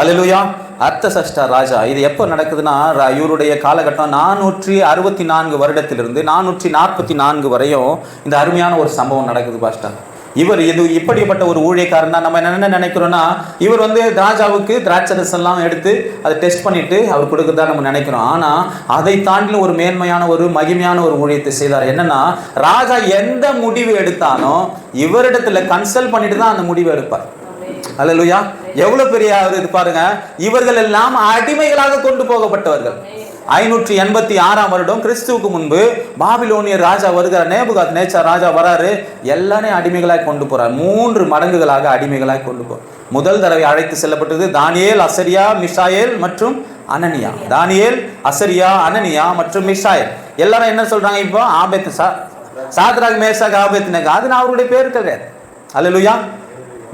அல்லேலூயா அர்த்த சஷ்டா ராஜா இது எப்போ நடக்குதுன்னா இவருடைய காலகட்டம் நானூற்றி அறுபத்தி நான்கு வருடத்திலிருந்து நானூற்றி நாற்பத்தி நான்கு வரையும் இந்த அருமையான ஒரு சம்பவம் நடக்குது பாஸ்டா இவர் இது இப்படிப்பட்ட ஒரு ஊழியக்காரன் நம்ம என்ன நினைக்கிறோம்னா இவர் வந்து ராஜாவுக்கு திராட்சரஸ் எல்லாம் எடுத்து அதை டெஸ்ட் பண்ணிட்டு அவர் கொடுக்குறதா நம்ம நினைக்கிறோம். ஆனா அதை தாண்டிலும் ஒரு மேன்மையான ஒரு மகிமையான ஒரு ஊழியத்தை செய்தார். என்னன்னா ராஜா எந்த முடிவு எடுத்தாலும் இவரிடத்துல கன்சல்ட் பண்ணிட்டு தான் அந்த முடிவு எடுப்பார். அல்லேலூயா எவ்வளவு பெரிய இது பாருங்க. இவர்கள் எல்லாம் அடிமைகளாக கொண்டு போகப்பட்டவர்கள். ஐநூற்றி எண்பத்தி ஆறாம் வருடம் கிறிஸ்துவுக்கு முன்பு பாபிலோனியர் ராஜா வருகிறார் நேபுகாத் நேச்சா ராஜா வராரு. எல்லாரையும் அடிமைகளாய் கொண்டு போறார். மூன்று மடங்குகளாக அடிமைகளாய் கொண்டு போ முதல் தடவை அழைத்து செல்லப்பட்டது தானியேல் அசரியா மிஷாயேல் மற்றும் அனனியா. தானியேல் அசரியா அனனியா மற்றும் மிஷாயல். எல்லாரும் என்ன சொல்றாங்க இப்போ? ஆபத்து சா சாத்ராக் மேஷாக் ஆபேத்னேகோ. அது நான் அவருடைய பேர் கிடையாது அல்லேலூயா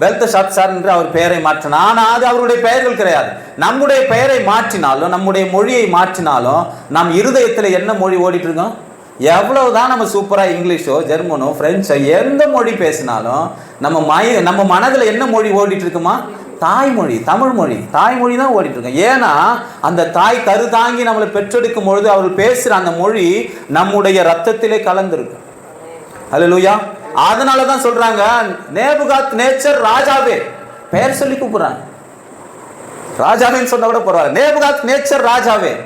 பெல்த சார் என்று அவர் பெயரை மாற்றினார். ஆனால் அது அவருடைய பெயர்கள் கிடையாது. நம்முடைய பெயரை மாற்றினாலும் நம்முடைய மொழியை மாற்றினாலும் நம் இருதயத்தில் என்ன மொழி ஓடிட்டு இருக்கோம் எவ்வளவுதான் நம்ம சூப்பராக இங்கிலீஷோ ஜெர்மனோ ஃப்ரெஞ்சோ எந்த மொழி பேசினாலும் நம்ம மய நம்ம மனதில் என்ன மொழி ஓடிட்டு இருக்குமா? தாய்மொழி தமிழ் மொழி தாய்மொழி தான் ஓடிட்டு இருக்கோம் ஏன்னா அந்த தாய் கரு தாங்கி நம்மளை பெற்றெடுக்கும் பொழுது அவர் பேசுகிற அந்த மொழி நம்முடைய ரத்தத்திலே அல்ல லுயா அதனால தான் சொல்றாங்க நேபுகாத் நேச்சர் ராஜாவே. பெயர் சொல்லி கூப்பிடுறாங்க. ராஜாவேன்னு சொன்ன கூட பரவாயில்ல. நேபுகாத் நேச்சர் ராஜாவே.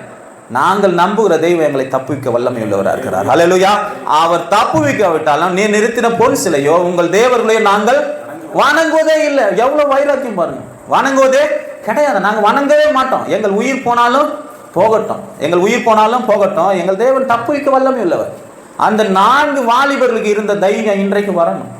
நாங்கள் நம்புகிற தெய்வம் எங்களை தப்புவிக்க வல்லமை உள்ளவராக இருக்கிறார். ஹalleluya. அவர் தப்புவிக்க விட்டாலும் நீ நிறுத்தின பொன் சிலையோ உங்கள் தேவர்களையோ நாங்கள் வணங்குவதே இல்லை. எவ்வளவு வைராக்கியம் பாருங்க. வணங்குவதே கிடையாது. நாங்கள் வணங்கவே மாட்டோம். எங்கள் உயிர் போனாலும் போகட்டும். எங்கள் உயிர் போனாலும் போகட்டும். எங்கள் தேவன் தப்புவிக்க வல்லமை உள்ளவர் அந்த நான்கு வாலிபர்களுக்கு இருந்த தைரியம் இன்றைக்கு வரணும்.